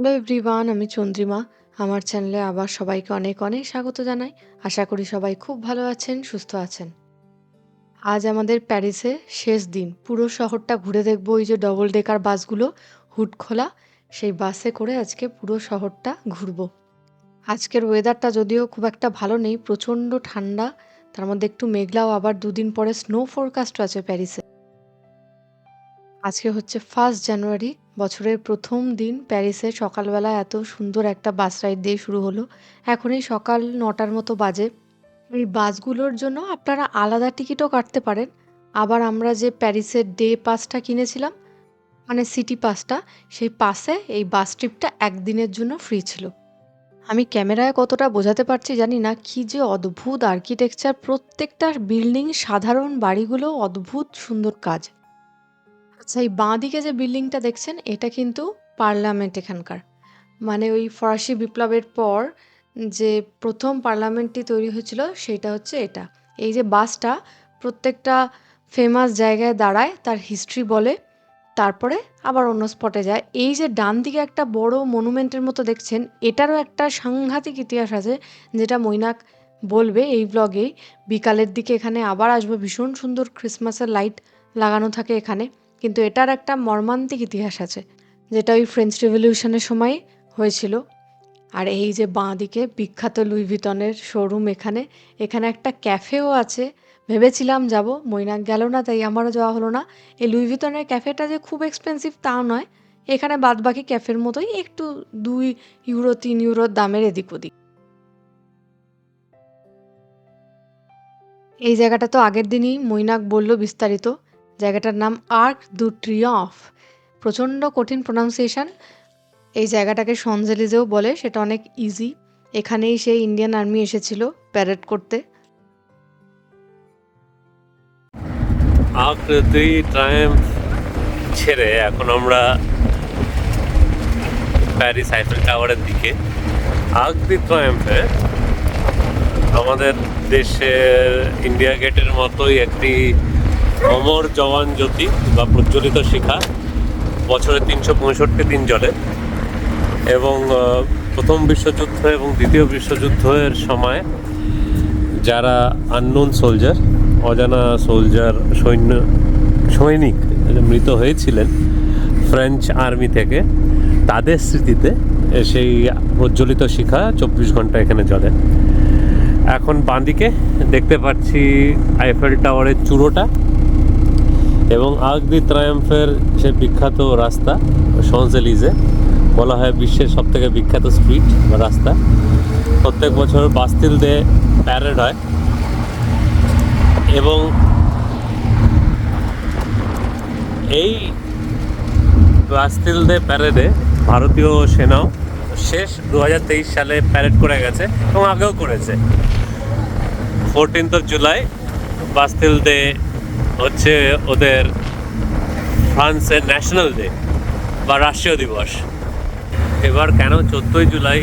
Hello everyone আমি চন্দ্রিমা। আমার চ্যানেলে আবার সবাইকে অনেক অনেক স্বাগত জানাই। আশা করি সবাই খুব ভালো আছেন, সুস্থ আছেন। আজ আমাদের প্যারিসে শেষ দিন। পুরো শহরটা ঘুরে দেখব ওই যে ডবল ডেকার বাসগুলো হুড খোলা। সেই বাসে করে আজকে পুরো শহরটা ঘুরবো। আজকের ওয়েদারটা যদিও খুব একটা ভালো নেই, প্রচণ্ড ঠান্ডা। তার মধ্যে একটু মেঘলাও, আবার দুদিন পরে স্নো ফোরকাস্টও আছে প্যারিসে। আজকে হচ্ছে ফার্স্ট জানুয়ারি বছরের প্রথম দিন প্যারিসে সকালবেলা এত সুন্দর একটা বাস রাইড দিয়ে শুরু হলো। এখন এই সকাল নটার মতো বাজে। এই বাসগুলোর জন্য আপনারা আলাদা টিকিটও কাটতে পারেন। আবার আমরা যে প্যারিসের ডে পাসটা কিনেছিলাম মানে সিটি পাসটা, সেই পাসে এই বাস ট্রিপটা একদিনের জন্য ফ্রি ছিল। আমি ক্যামেরায় কতটা বোঝাতে পারছি জানি না, কি যে অদ্ভুত আর্কিটেকচার প্রত্যেকটা বিল্ডিং সাধারণ বাড়িগুলো অদ্ভুত সুন্দর কাজ। আচ্ছা এই বাঁদিকে যে বিল্ডিংটা দেখছেন, এটা কিন্তু পার্লামেন্ট এখানকার। মানে ওই ফরাসি বিপ্লবের পর যে প্রথম পার্লামেন্টটি তৈরি হয়েছিল, সেটা হচ্ছে এটা। এই যে বাসটা প্রত্যেকটা ফেমাস জায়গায় দাঁড়ায়, তার হিস্ট্রি বলে, তারপরে আবার অন্য স্পটে যায়। এই যে ডান দিকে একটা বড় মনুমেন্টের মতো দেখছেন, এটারও একটা সাংঘাতিক ইতিহাস আছে, যেটা মৈনাক বলবে এই ব্লগেই বিকালের দিকে এখানে আবার আসবে, ভীষণ সুন্দর ক্রিসমাসের লাইট লাগানো থাকে এখানে। কিন্তু এটার একটা মর্মান্তিক ইতিহাস আছে, যেটা ওই ফ্রেঞ্চ রেভলিউশনের সময় হয়েছিল। আর এই যে বাঁ দিকে বিখ্যাত লুই ভিতনের শোরুম এখানে এখানে একটা ক্যাফেও আছে। ভেবেছিলাম যাব, মৈনাক গেল না, তাই আমারও যাওয়া হলো না। এই লুই ভিতনের ক্যাফেটা যে খুব এক্সপেন্সিভ তা নয়, এখানে বাদবাকি ক্যাফের মতোই একটু দুই ইউরো, তিন ইউরোর দামের এদিক ওদিক। এই জায়গাটা তো আগের দিনই মৈনাক বলল বিস্তারিত। জায়গাটার নাম আর্ক দু ট্রিয়ফ প্রচণ্ড কঠিন প্রোনাউন্সিয়েশন এই জায়গাটাকে সনজেলিজেও বলে, সেটা অনেক ইজি এখানেই সেই ইন্ডিয়ান আর্মি এসেছিল প্যারেড করতে। ছেড়ে এখন আমরা প্যারিস আইফেল টাওয়ারের দিকে। আকৃতি ট্রায়াম্ফে আমাদের দেশের ইন্ডিয়া গেটের মতোই একটি অমর জওয়ান জ্যোতি বা প্রজ্বলিত শিখা, বছরে তিনশো পঁয়ষট্টি দিন জ্বলে। এবং প্রথম বিশ্বযুদ্ধ এবং দ্বিতীয় বিশ্বযুদ্ধের সময় যারা আননোন সোলজার অজানা সোলজার সৈন্য, সৈনিক মৃত হয়েছিলেন ফ্রেঞ্চ আর্মি থেকে, তাদের স্মৃতিতে সেই প্রজ্বলিত শিখা চব্বিশ ঘণ্টা এখানে জ্বলে। এখন বাঁদিকে দেখতে পাচ্ছি আইফেল টাওয়ারের চূড়োটা। এবং আগ দি ত্রায়াম্ফের সে বিখ্যাত রাস্তা সনজেলিজে বলা হয় বিশ্বের সব থেকে বিখ্যাত স্ট্রিট বা রাস্তা। প্রত্যেক বছর বাস্তিল দে প্যারেড হয় এবং এই বাস্তিল দে প্যারেডে ভারতীয় সেনাও শেষ দু হাজার তেইশ সালে প্যারেড করে গেছে এবং আগেও করেছে। Fourteenth of July Bastille Day হচ্ছে ওদের ফ্রান্সের ন্যাশনাল ডে বা রাষ্ট্রীয় দিবস। এবার কেন চোদ্দোই জুলাই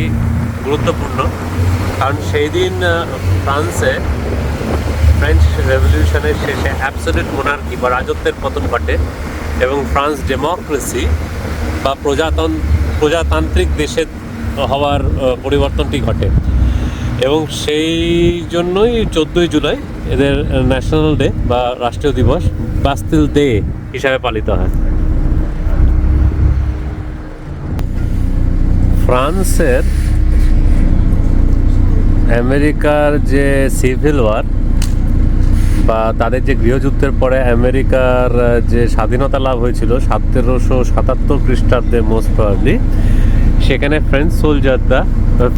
গুরুত্বপূর্ণ? কারণ সেই দিন ফ্রান্সে ফ্রেঞ্চ রেভলিউশনের শেষে অ্যাবসোলিউট মোনার্কি বা রাজত্বের পতন ঘটে এবং ফ্রান্স ডেমোক্রেসি বা প্রজাতন, প্রজাতান্ত্রিক দেশে হওয়ার পরিবর্তনটি ঘটে। এবং সেই জন্যই চোদ্দোই জুলাই এদের ন্যাশনাল ডে বা রাষ্ট্রীয় দিবস বাস্তিল ডে হিসাবে পালিত হয়। ফ্রান্সের আমেরিকার যে সিভিল ওয়ার বা তাদের যে গৃহযুদ্ধের পরে আমেরিকার যে স্বাধীনতা লাভ হয়েছিল সতেরোশো সাতাত্তর খ্রিস্টাব্দে মোস্ট প্রবাবলি সেখানে ফ্রেঞ্চ সোলজাররা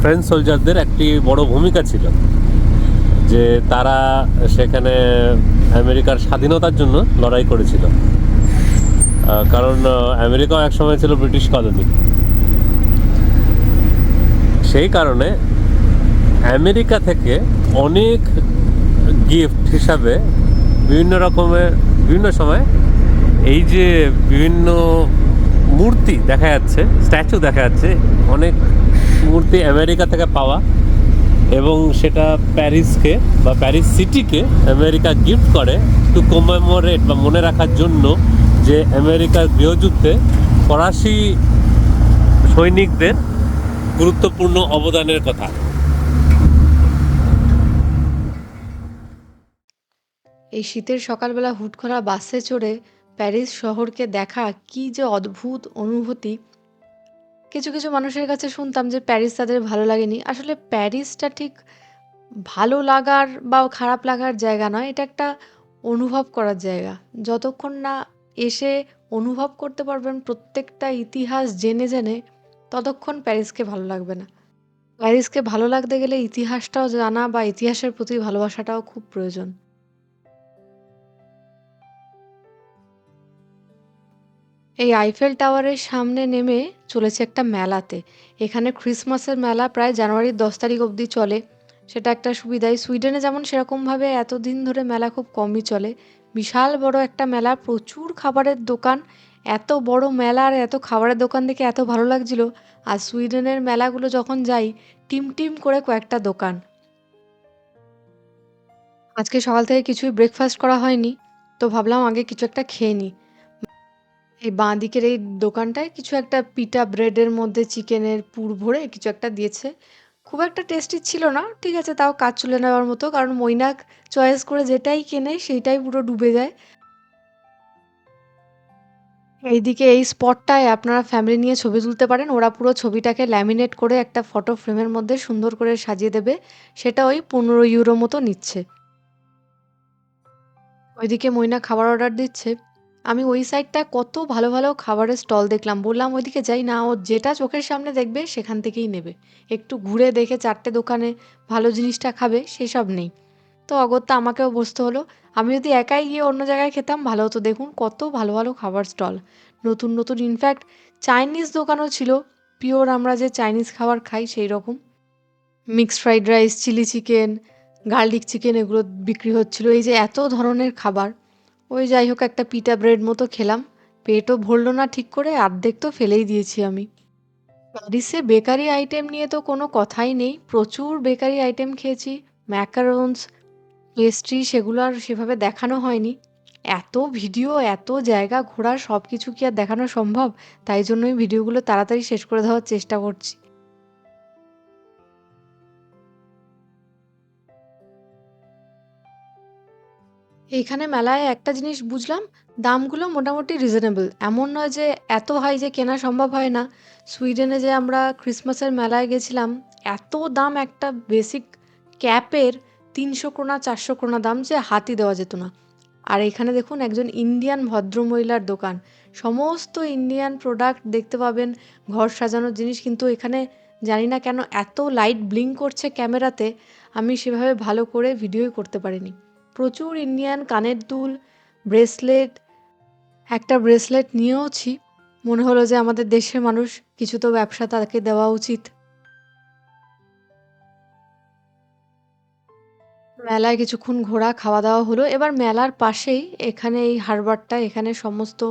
ফ্রেঞ্চ সোলজারদের একটি বড় ভূমিকা ছিল। যে তারা সেখানে আমেরিকার স্বাধীনতার জন্য লড়াই করেছিল। কারণ আমেরিকাও একসময় ছিল ব্রিটিশ কলোনি। সেই কারণে আমেরিকা থেকে অনেক গিফট হিসাবে বিভিন্ন রকমের, বিভিন্ন সময় এই যে বিভিন্ন মূর্তি দেখা যাচ্ছে, স্ট্যাচু দেখা যাচ্ছে, অনেক মূর্তি আমেরিকা থেকে পাওয়া এবং সেটা প্যারিসকে বা প্যারিস সিটিকে আমেরিকা গিফট করে টু কমেমোরেট বা মনে রাখার জন্য যে আমেরিকার গৃহযুদ্ধে ফরাসি সৈনিকদের গুরুত্বপূর্ণ অবদানের কথা। এই শীতের সকালবেলা হুট করা বাসে চড়ে প্যারিস শহরকে দেখা কি যে অদ্ভুত অনুভূতি কিছু কিছু মানুষের কাছে শুনতাম যে প্যারিস তাদের ভালো লাগেনি। আসলে প্যারিসটা ঠিক ভালো লাগার বা খারাপ লাগার জায়গা নয়, এটা একটা অনুভব করার জায়গা। যতক্ষণ না এসে অনুভব করতে পারবেন প্রত্যেকটা ইতিহাস জেনে জেনে, ততক্ষণ প্যারিসকে ভালো লাগবে না। প্যারিসকে ভালো লাগতে গেলে ইতিহাসটাও জানা বা ইতিহাসের প্রতি ভালোবাসাটাও খুব প্রয়োজন। এই আইফেল টাওয়ারের সামনে নেমে চলেছে একটা মেলাতে। এখানে ক্রিসমাসের মেলা প্রায় জানুয়ারির দশ তারিখ অবধি চলে। সেটা একটা সুবিধাই। সুইডেনে যেমন সেরকমভাবে এতদিন ধরে মেলা খুব কমই চলে। বিশাল বড় একটা মেলা, প্রচুর খাবারের দোকান। এত বড় মেলা আর এত খাবারের দোকান দেখে এত ভালো লাগছিল। আর সুইডেনের মেলাগুলো যখন যাই, টিম টিম করে কয়েকটা দোকান। আজকে সকাল থেকে কিছুই ব্রেকফাস্ট করা হয়নি। তো ভাবলাম আগে কিছু একটা খেয়ে নিই এই বাঁ দিকের এই দোকানটায় কিছু একটা পিটা ব্রেডের মধ্যে চিকেনের পুর ভরে কিছু একটা দিয়েছে। খুব একটা টেস্টি ছিল না, ঠিক আছে, তাও কাজ চলে নেওয়ার মতো, কারণ মৈনাক চয়েস করে যেটাই কেনে সেইটাই পুরো ডুবে যায়। এইদিকে এই স্পটটায় আপনারা ফ্যামিলি নিয়ে ছবি তুলতে পারেন, ওরা পুরো ছবিটাকে ল্যামিনেট করে একটা ফটো ফ্রেমের মধ্যে সুন্দর করে সাজিয়ে দেবে, সেটা ওই পনেরো ইউরো মতো নিচ্ছে। ওইদিকে মৈনা খাবার অর্ডার দিচ্ছে। আমি ওই সাইডটায় কত ভালো ভালো খাবারের স্টল দেখলাম। বললাম, ওইদিকে যাই না, ও যেটা চোখের সামনে দেখবে, সেখান থেকেই নেবে। একটু ঘুরে দেখে চারটে দোকানে ভালো জিনিসটা খাবে, সেসব নেই। তো অগত্যা আমাকেও বসতে হলো। আমি যদি একাই গিয়ে অন্য জায়গায় খেতাম, ভালো হতো। দেখুন, কত ভালো ভালো খাবার স্টল নতুন নতুন ইনফ্যাক্ট চাইনিজ দোকানও ছিল। পিওর আমরা যে চাইনিজ খাবার খাই, সেই রকম। Mixed fried rice chilli chicken garlic chicken এগুলো বিক্রি হচ্ছিল। এই যে এত ধরনের খাবার। ওই যাই হোক, একটা পিটা ব্রেড মতো খেলাম। পেটও ভরলো না ঠিক করে অর্ধেক তো ফেলেই দিয়েছি আমি। প্যারিসে বেকারি আইটেম নিয়ে তো কোনো কথাই নেই। প্রচুর বেকারি আইটেম খেয়েছি। ম্যাকারোনস পেস্ট্রি সেগুলো আর সেভাবে দেখানো হয়নি। এত ভিডিও, এত জায়গা ঘোরার সব কিছু কি আর দেখানো সম্ভব? তাই জন্যই ভিডিওগুলো তাড়াতাড়ি শেষ করে দেওয়ার চেষ্টা করছি। এইখানে মেলায় একটা জিনিস বুঝলাম, দামগুলো মোটামুটি রিজনেবল এমন নয় যে এত হাই যে কেনা সম্ভব হয় না। সুইডেনে যে আমরা ক্রিসমাসের মেলায় গেছিলাম, এত দাম একটা বেসিক ক্যাপের তিনশো ক্রোনা, চারশো ক্রোনা দাম যে হাতি দেওয়া যেত না। আর এখানে দেখুন একজন ইন্ডিয়ান ভদ্রমহিলার দোকান। সমস্ত ইন্ডিয়ান প্রোডাক্ট দেখতে পাবেন, ঘর সাজানোর জিনিস, কিন্তু এখানে জানি না কেন এত লাইট ব্লিঙ্ক করছে ক্যামেরাতে আমি সেভাবে ভালো করে ভিডিওই করতে পারিনি। প্রচুর ইন্ডিয়ান কানের দুল ব্রেসলেট একটা ব্রেসলেট নিয়েওছি। মনে হলো যে আমাদের দেশের মানুষ কিছু তো ব্যবসা তাকে দেওয়া উচিত। মেলায় কিছুক্ষণ ঘোরা খাওয়া দাওয়া হলো। এবার মেলার পাশেই এখানে এই হারবারটা, এখানে সমস্ত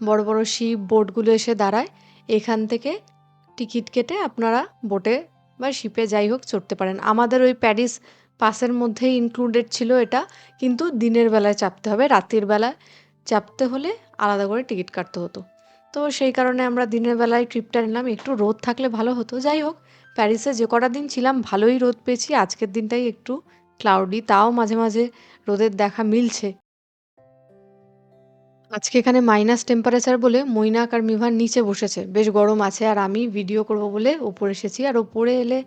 বড় বড় শিপ বোটগুলো এসে দাঁড়ায়। এখান থেকে টিকিট কেটে আপনারা বোটে বা শিপে যাই হোক চড়তে পারেন। আমাদের ওই প্যারিস পাসের মধ্যেই ইনক্লুডেড ছিল এটা, কিন্তু দিনের বেলায় চাপতে হবে, রাতের বেলায় চাপতে হলে আলাদা করে টিকিট কাটতে হতো। তো সেই কারণে আমরা দিনের বেলায় ট্রিপটা নিলাম, একটু রোদ থাকলে ভালো হতো। যাই হোক, প্যারিসে যে কটা দিন ছিলাম, ভালোই রোদ পেয়েছি, আজকের দিনটাই একটু ক্লাউডি তাও মাঝে মাঝে রোদের দেখা মিলছে। আজকে এখানে মাইনাস টেম্পারেচার বলে মৈনাক আর মিভার নিচে বসেছে। বেশ গরম আছে আর আমি ভিডিও করব বলে ওপরে এসেছি। আর ওপরে এলে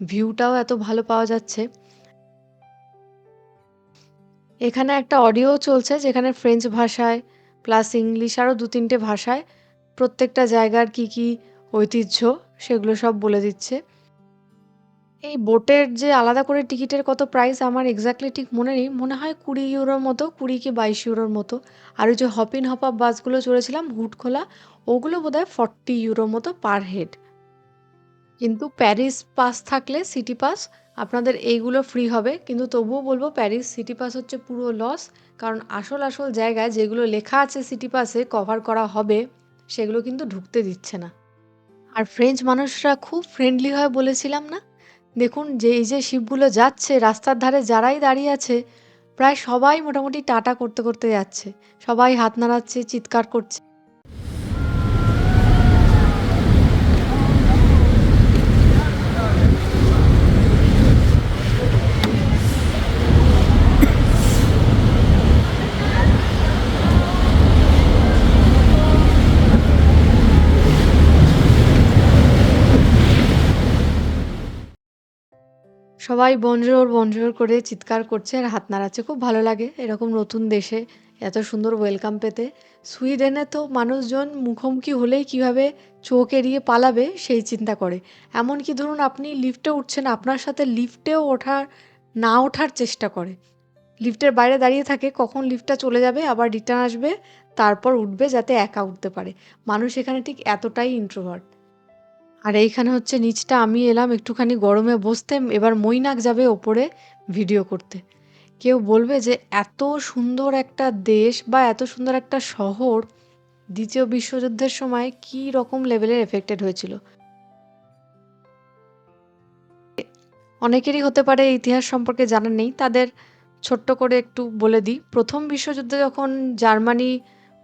ভিউটাও এত ভালো পাওয়া যাচ্ছে। এখানে একটা অডিও চলছে যেখানে ফ্রেঞ্চ ভাষায় প্লাস ইংলিশ আরও দু তিনটে ভাষায় প্রত্যেকটা জায়গার কি কি ঐতিহ্য সেগুলো সব বলে দিচ্ছে। এই বোটের যে আলাদা করে টিকিটের কত প্রাইস আমার এক্স্যাক্টলি ঠিক মনে নেই। মনে হয় কুড়ি ইউরোর মতো, কুড়ি কি বাইশ ইউরোর মতো। আর ওই যে হপিন হপ আপ বাসগুলো চড়েছিলাম, হুট খোলা, ওগুলো বোধ হয় ফর্টি ইউরোর মতো পার হেড কিন্তু প্যারিস পাস থাকলে সিটি পাস আপনাদের এইগুলো ফ্রি হবে, কিন্তু তবুও বলব প্যারিস সিটি পাস হচ্ছে পুরো লস কারণ আসল আসল জায়গায় যেগুলো লেখা আছে সিটি পাসে কভার করা হবে, সেগুলো কিন্তু ঢুকতে দিচ্ছে না। আর ফ্রেঞ্চ মানুষরা খুব ফ্রেন্ডলি হয় বলেছিলাম না? দেখুন যে এই যে শিপগুলো যাচ্ছে, রাস্তার ধারে যারাই দাঁড়িয়ে আছে, প্রায় সবাই মোটামুটি টাটা করতে করতে যাচ্ছে, সবাই হাত নাড়াচ্ছে, চিৎকার করছে। সবাই বনজোর বনজোর করে চিৎকার করছে আর হাত নাড়াচ্ছে। খুব ভালো লাগে এরকম নতুন দেশে এত সুন্দর ওয়েলকাম পেতে। সুইডেনে তো মানুষজন মুখোমুখি হলেই কীভাবে চোখ এড়িয়ে পালাবে সেই চিন্তা করে। এমনকি ধরুন আপনি লিফটে উঠছেন, আপনার সাথে লিফটেও ওঠার, না ওঠার চেষ্টা করে। লিফটের বাইরে দাঁড়িয়ে থাকে, কখন লিফটটা চলে যাবে, আবার রিটার্ন আসবে, তারপর উঠবে যাতে একা উঠতে পারে। মানুষ এখানে ঠিক এতটাই ইন্ট্রোভার্ট আর এইখানে হচ্ছে নিচটা আমি এলাম একটুখানি গরমে বসতে, এবার মৈনাক যাবে ওপরে ভিডিও করতে। কেউ বলবে যে এত সুন্দর একটা দেশ বা এত সুন্দর একটা শহর দ্বিতীয় বিশ্বযুদ্ধের সময় কী রকম লেভেলের এফেক্টেড হয়েছিল। অনেকেরই হতে পারে ইতিহাস সম্পর্কে জানা নেই, তাদের ছোট্ট করে একটু বলে দিই। প্রথম বিশ্বযুদ্ধে যখন জার্মানি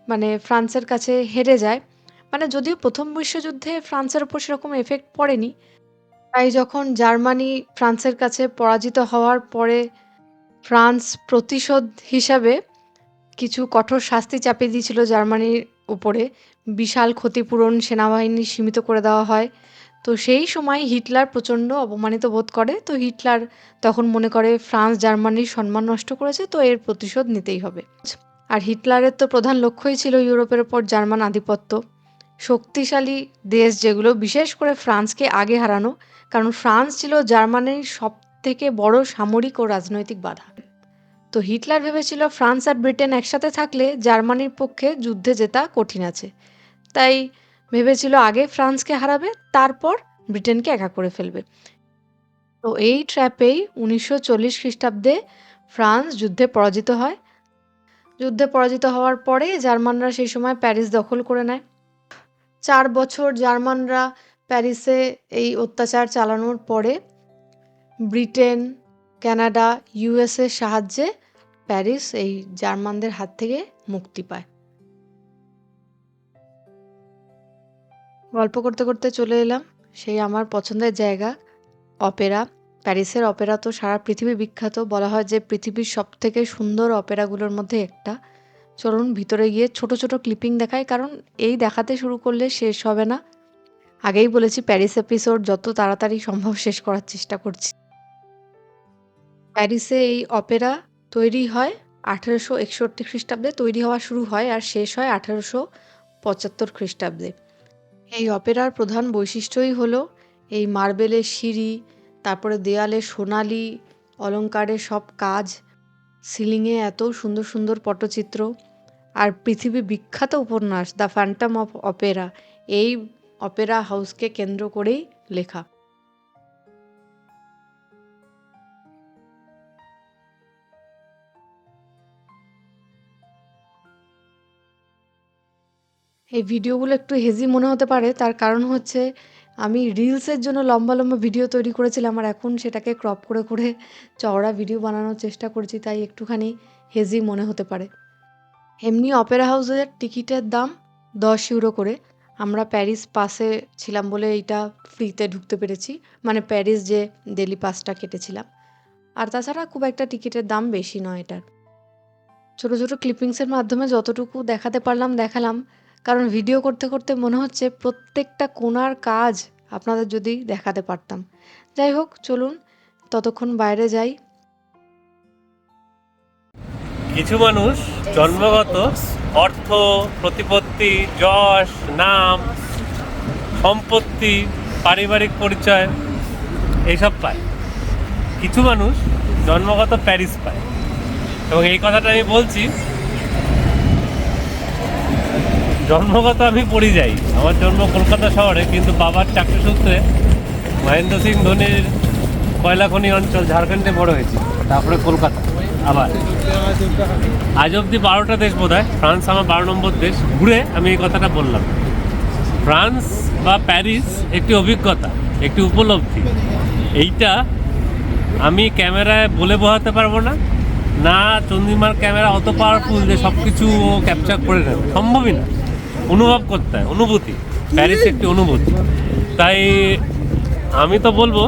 মানে ফ্রান্সের কাছে হেরে যায় মানে যদিও প্রথম বিশ্বযুদ্ধে ফ্রান্সের ওপর সেরকম এফেক্ট পড়েনি, তাই যখন জার্মানি ফ্রান্সের কাছে পরাজিত হওয়ার পরে ফ্রান্স প্রতিশোধ হিসাবে কিছু কঠোর শাস্তি চাপিয়ে দিয়েছিল জার্মানির উপরে, বিশাল ক্ষতিপূরণ সেনাবাহিনী সীমিত করে দেওয়া হয়। তো সেই সময় হিটলার প্রচণ্ড অপমানিত বোধ করে, তো হিটলার তখন মনে করে ফ্রান্স জার্মানির সম্মান নষ্ট করেছে, তো এর প্রতিশোধ নিতেই হবে। আর হিটলারের তো প্রধান লক্ষ্যই ছিল ইউরোপের ওপর জার্মান আধিপত্য। শক্তিশালী দেশ যেগুলো, বিশেষ করে ফ্রান্সকে আগে হারানো, কারণ ফ্রান্স ছিল জার্মানির সব থেকে বড় সামরিক ও রাজনৈতিক বাধা। তো হিটলার ভেবেছিল ফ্রান্স আর ব্রিটেন একসাথে থাকলে জার্মানির পক্ষে যুদ্ধে জেতা কঠিন আছে। তাই ভেবেছিল আগে ফ্রান্সকে হারাবে, তারপর ব্রিটেনকে একা করে ফেলবে। তো এই ট্র্যাপেই উনিশশো চল্লিশ খ্রিস্টাব্দে ফ্রান্স যুদ্ধে পরাজিত হয়। যুদ্ধে পরাজিত হওয়ার পরে জার্মানরা সেই সময় প্যারিস দখল করে নেয়। চার বছর জার্মানরা প্যারিসে এই অত্যাচার চালানোর পরে ব্রিটেন কানাডা ইউএসের সাহায্যে প্যারিস এই জার্মানদের হাত থেকে মুক্তি পায়। গল্প করতে করতে চলে এলাম। সেই আমার পছন্দের জায়গা, অপেরা। প্যারিসের অপেরা তো সারা পৃথিবী বিখ্যাত। বলা হয় যে পৃথিবীর সব থেকে সুন্দর অপেরাগুলোর মধ্যে একটা। চলুন ভিতরে গিয়ে ছোট ছোট ক্লিপিং দেখাই, কারণ এই দেখাতে শুরু করলে শেষ হবে না। আগেই বলেছি প্যারিস এপিসোড যত তাড়াতাড়ি সম্ভব শেষ করার চেষ্টা করছি। প্যারিসে এই অপেরা তৈরি হয় আঠেরোশো একষট্টি খ্রিস্টাব্দে, তৈরি হওয়া শুরু হয় আর শেষ হয় আঠেরোশো পঁচাত্তর খ্রিস্টাব্দে। এই অপেরার প্রধান বৈশিষ্ট্যই হলো, এই মার্বেলের সিঁড়ি, তারপরে দেয়ালে সোনালি অলংকারের সব কাজ, সিলিংয়ে এত সুন্দর সুন্দর পটচিত্র আর পৃথিবী বিখ্যাত উপন্যাস, দ্য ফ্যান্টাম অফ অপেরা। এই অপেরা হাউসকে কেন্দ্র করেই লেখা। এই ভিডিওগুলো একটু হেজি মনে হতে পারে, তার কারণ হচ্ছে আমি রিলসের জন্য লম্বা লম্বা ভিডিও তৈরি করেছিলাম আর এখন সেটাকে ক্রপ করে করে চওড়া ভিডিও বানানোর চেষ্টা করছি, তাই একটুখানি হেজি মনে হতে পারে। এমনি অপেরা হাউসের টিকিটের দাম দশ ইউরো করে। আমরা প্যারিস পাসে ছিলাম বলে এইটা ফ্রিতে ঢুকতে পেরেছি। মানে প্যারিস যে ডেলি পাসটা কেটেছিলাম। আর তাছাড়া খুব একটা টিকিটের দাম বেশি নয় এটার। ছোটো ছোটো ক্লিপিংসের মাধ্যমে যতটুকু দেখাতে পারলাম, দেখালাম। কারণ ভিডিও করতে করতে মনে হচ্ছে প্রত্যেকটা কোনার কাজ আপনাদের যদি দেখাতে পারতাম। যাই হোক, চলুন, ততক্ষণ বাইরে যাই। কিছু মানুষ জন্মগত অর্থ, প্রতিপত্তি, যশ, নাম, সম্পত্তি, পারিবারিক পরিচয় এইসব পায়। কিছু মানুষ জন্মগত প্যারিস পায়। এবং এই কথাটা আমি বলছি, জন্মগত আমি পরিযায়ী আমার জন্ম কলকাতা শহরে, কিন্তু বাবার চাকরি সূত্রে মহেন্দ্র সিং ধোনির কয়লা খনি অঞ্চল ঝাড়খণ্ডে বড় হয়েছে। তারপরে কলকাতা। আবার। আজ অব্দি বারোটা দেশ বোধ হয় ফ্রান্স আমার বারো নম্বর দেশ। ঘুরে আমি এই কথাটা বললাম। ফ্রান্স বা প্যারিস একটি অভিজ্ঞতা, একটি উপলব্ধি। এইটা আমি ক্যামেরায় বলে বোঝাতে পারব না। না, চন্দ্রিমার ক্যামেরা অত পাওয়ারফুল যে সব কিছু ও ক্যাপচার করে নেবে। সম্ভবই না। অনুভব করতে হয়, অনুভূতি। প্যারিস একটি অনুভূতি। তাই আমি তো বলব,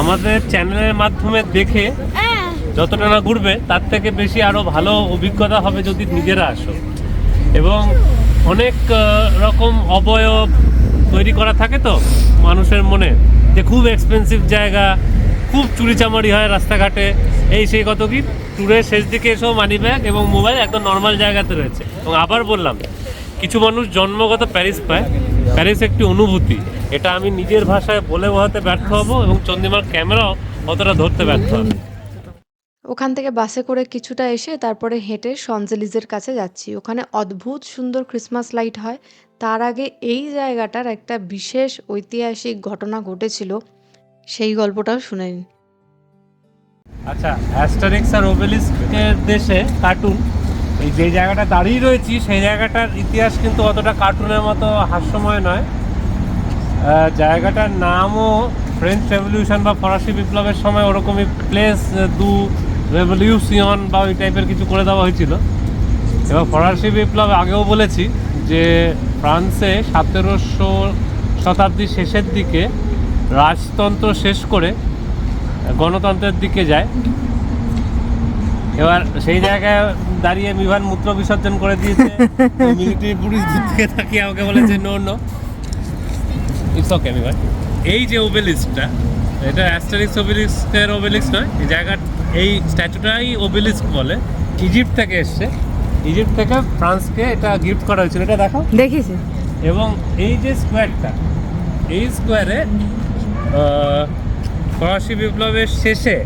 আমাদের চ্যানেলের মাধ্যমে দেখে যতটা না ঘুরবে, তার থেকে বেশি আরও ভালো অভিজ্ঞতা হবে যদি নিজেরা আসো। এবং অনেক রকম অবয়ব তৈরি করা থাকে তো মানুষের মনে, যে খুব এক্সপেন্সিভ জায়গা, খুব চুরিচামারি হয় রাস্তাঘাটে। এই সেই কত কি? ট্যুরের শেষ দিকে এসেও মানি ব্যাগ এবং মোবাইল একদম নর্মাল জায়গাতে রয়েছে। এবং আবার বললাম, কিছু মানুষ জন্মগত প্যারিস পায়। প্যারিস একটি অনুভূতি। এটা আমি নিজের ভাষায় বলে বোঝাতে ব্যর্থ হব এবং চন্দিমার ক্যামেরাও অতটা ধরতে ব্যর্থ হবে। ওখান থেকে বাসে করে কিছুটা এসে তারপরে হেঁটে শনজেলিজের কাছে যাচ্ছি। ওখানে অদ্ভুত সুন্দর ক্রিসমাস লাইট হয়। তার আগে এই জায়গাটার একটা বিশেষ ঐতিহাসিক ঘটনা ঘটেছিল। সেই গল্পটাও শুনে নিন। আচ্ছা অ্যাস্টারিক্স আর ওবেলিস্কের দেশে কার্টুন। এই যে জায়গাটা দাঁড়িয়ে রয়েছি, সেই জায়গাটার ইতিহাস কিন্তু অতটা কার্টুনের মতো হাস্যময় নয়। জায়গাটার নামও ফ্রেঞ্চ রেভলিউশন বা ফরাসি বিপ্লবের সময় ওরকমই প্লেস দু রেভলিউশন বা ওই টাইপের কিছু করে দেওয়া হয়েছিল। এবং ফরাসি বিপ্লব আগেও বলেছি যে ফ্রান্সে সতেরোশো শতাব্দীর শেষের দিকে রাজতন্ত্র শেষ করে গণতন্ত্রের দিকে যায়। এবার সেই জায়গায় দাঁড়িয়ে মিভান মূত্র বিসর্জন করে দিয়েছে। মিলিটারি পুলিশ দূর থেকে তাকিয়ে আমাকে বলেছে no no it's okay Mivan এই যে ওবেলিস্কটা এটা অ্যাস্টারিক্স ওবেলিস্কের ওবেলিক্স নয় এই জায়গার এই স্ট্যাচুটাই ওবেলিস্ক বলে। ইজিপ্ট থেকে এসছে। ইজিপ্ট থেকে ফ্রান্সকে এটা গিফট করা হয়েছিল। এটা দেখো। দেখেছি। এবং এই যে স্কোয়ারটা এই স্কোয়ারে ফরাসি বিপ্লবের শেষে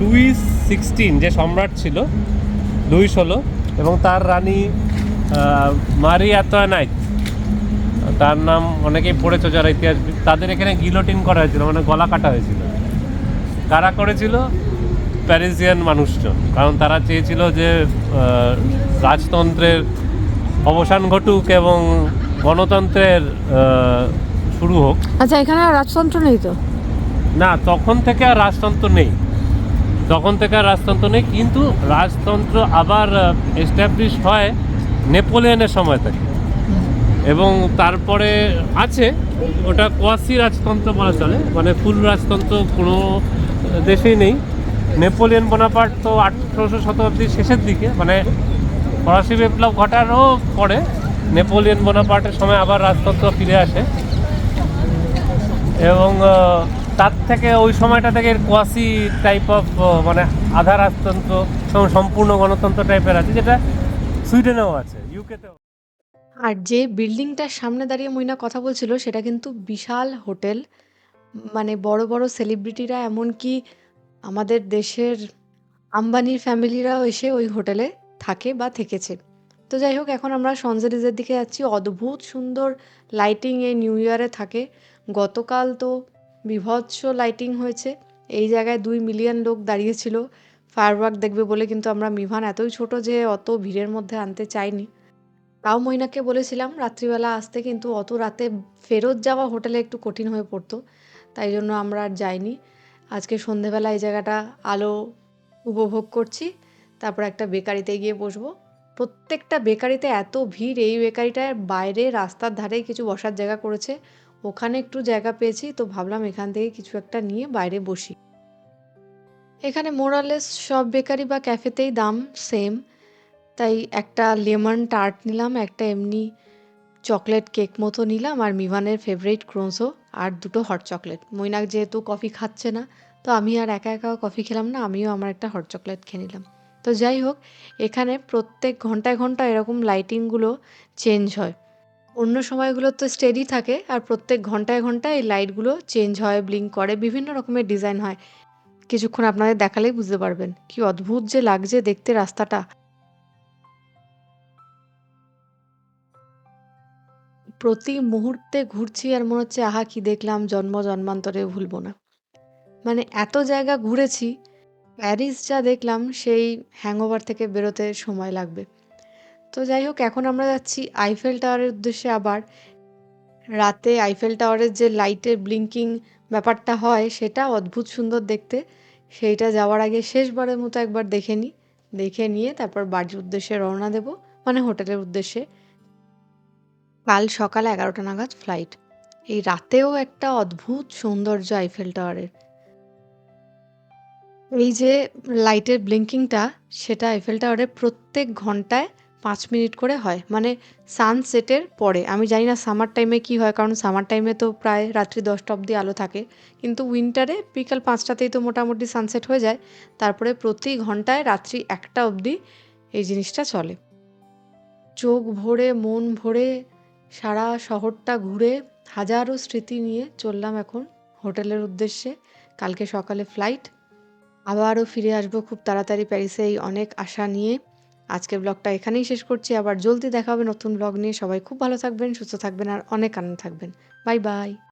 লুইস সিক্সটিন যে সম্রাট ছিল লুইস হলো এবং তার রানী মারি অ্যাতোয়ানাইট তার নাম অনেকেই পড়েছে যারা ইতিহাসবিদ তাদের এখানে গিলোটিন করা হয়েছিল মানে গলা কাটা হয়েছিল। কারা করেছিল? প্যারিসিয়ান মানুষজন। কারণ তারা চেয়েছিল যে রাজতন্ত্রের অবসান ঘটুক এবং গণতন্ত্রের শুরু হোক। আচ্ছা এখানে আর রাজতন্ত্র নেই তো? না তখন থেকে আর রাজতন্ত্র নেই। তখন থেকে আর রাজতন্ত্র নেই কিন্তু রাজতন্ত্র আবার এস্টাবলিশ হয় নেপোলিয়নের সময় থেকে। এবং তারপরে আছে ওটা কোয়াসি রাজতন্ত্র বলা চলে। মানে ফুল রাজতন্ত্র কোনো দেশেই নেই। নেপোলিয়ন বোনাপার্ট তো আঠেরোশো শতাব্দীর শেষের দিকে মানে ফরাসি বিপ্লব ঘটারও পরে নেপোলিয়ন বোনাপার্টের সময় আবার রাজতন্ত্র ফিরে আসে। এবং তার থেকে ওই সময়টা থেকে কোয়াসি টাইপ অফ মানে আধা রাজতন্ত্র সম্পূর্ণ গণতন্ত্র টাইপের আছে, যেটা সুইডেনেও আছে ইউকেতেও আর যে বিল্ডিংটার সামনে দাঁড়িয়ে মইনা কথা বলছিল, সেটা কিন্তু বিশাল হোটেল মানে বড় বড় সেলিব্রিটিরা এমনকি আমাদের দেশের আম্বানির ফ্যামিলিরাও এসে ওই হোটেলে থাকে বা থেকেছে। তো যাই হোক, এখন আমরা সনজেরিজের দিকে যাচ্ছি। অদ্ভুত সুন্দর লাইটিং এই নিউ ইয়ারে থাকে। গতকাল তো বিভৎস লাইটিং হয়েছে। এই জায়গায় দুই মিলিয়ন লোক দাঁড়িয়েছিল। ফায়ারওয়ার্ক দেখবে বলে কিন্তু আমরা মিভান এতই ছোট যে অত ভিড়ের মধ্যে আনতে চাইনি। তাও মইনাকে বলেছিলাম, রাত্রিবেলা আসতে কিন্তু অত রাতে ফেরত যাওয়া হোটেলে একটু কঠিন হয়ে পড়তো। তাই জন্য আমরা আর যাইনি। আজকে সন্ধেবেলা এই জায়গাটা আলো উপভোগ করছি। তারপর একটা বেকারিতে গিয়ে বসবো। প্রত্যেকটা বেকারিতে এত ভিড়, এই বেকারিটার বাইরে রাস্তার ধারে কিছু বসার জায়গা করেছে। ওখানে একটু জায়গা পেয়েছি, তো ভাবলাম এখান থেকে কিছু একটা নিয়ে বাইরে বসি। এখানে মোরালেস সব বেকারি বা ক্যাফেতেই দাম সেম তাই একটা লেমন টার্ট নিলাম, একটা এমনি চকলেট কেক মতো নিলাম, আর মিভানের ফেভারিট ক্রোসো আর দুটো হট চকলেট মৈনাক যেহেতু কফি খাচ্ছে না, তো আমি আর একা একা কফি খেলাম না, আমিও আমার একটা হট চকলেট খেয়ে নিলাম। তো যাই হোক, এখানে প্রত্যেক ঘন্টায় ঘন্টায় এরকম লাইটিংগুলো চেঞ্জ হয়। অন্য সময়গুলো তো স্টেডি থাকে আর প্রত্যেক ঘন্টায় ঘন্টায় এই লাইটগুলো চেঞ্জ হয় ব্লিঙ্ক করে, বিভিন্ন রকমের ডিজাইন হয়। কিছুক্ষণ আপনাদের দেখালেই বুঝতে পারবেন। কি অদ্ভুত যে লাগছে দেখতে রাস্তাটা। প্রতি মুহূর্তে ঘুরছি আর মনে হচ্ছে, আহা, কি দেখলাম, জন্ম, জন্মান্তরে ভুলবো না। মানে এত জায়গা ঘুরেছি, প্যারিস যা দেখলাম, সেই হ্যাংওভার থেকে বেরোতে সময় লাগবে। তো যাই হোক, এখন আমরা যাচ্ছি আইফেল টাওয়ারের উদ্দেশ্যে আবার। রাতে আইফেল টাওয়ারের যে লাইটের ব্লিঙ্কিং ব্যাপারটা হয়, সেটা অদ্ভুত সুন্দর দেখতে। সেইটা যাওয়ার আগে শেষবারের মতো একবার দেখে নিই দেখে নিয়ে তারপর বাড়ির উদ্দেশ্যে রওনা দেব মানে হোটেলের উদ্দেশ্যে। কাল সকাল এগারোটা নাগাদ ফ্লাইট এই রাতেও একটা অদ্ভুত সৌন্দর্য আইফেল টাওয়ারের এই যে লাইটের ব্লিঙ্কিংটা সেটা আইফেল টাওয়ারে প্রত্যেক ঘন্টায় পাঁচ মিনিট করে হয়। মানে সানসেটের পরে। আমি জানি না সামার টাইমে কী হয়, কারণ সামার টাইমে তো প্রায় রাত্রি দশটা অবধি আলো থাকে। কিন্তু উইন্টারে বিকাল পাঁচটাতেই তো মোটামুটি সানসেট হয়ে যায়। তারপরে প্রতি ঘন্টায় রাত্রি একটা অবধি এই জিনিসটা চলে। চোখ ভরে, মন ভরে সারা শহরটা ঘুরে হাজারো স্মৃতি নিয়ে চললাম এখন হোটেলের উদ্দেশ্যে। কালকে সকালে ফ্লাইট আবারও ফিরে আসব খুব তাড়াতাড়ি প্যারিসে এই অনেক আশা নিয়ে। আজকের ব্লগটা এখানেই শেষ করছি। আবার জলদি দেখা হবে নতুন ব্লগ নিয়ে। সবাই খুব ভালো থাকবেন, সুস্থ থাকবেন আর অনেক আনন্দ থাকবেন। Bye bye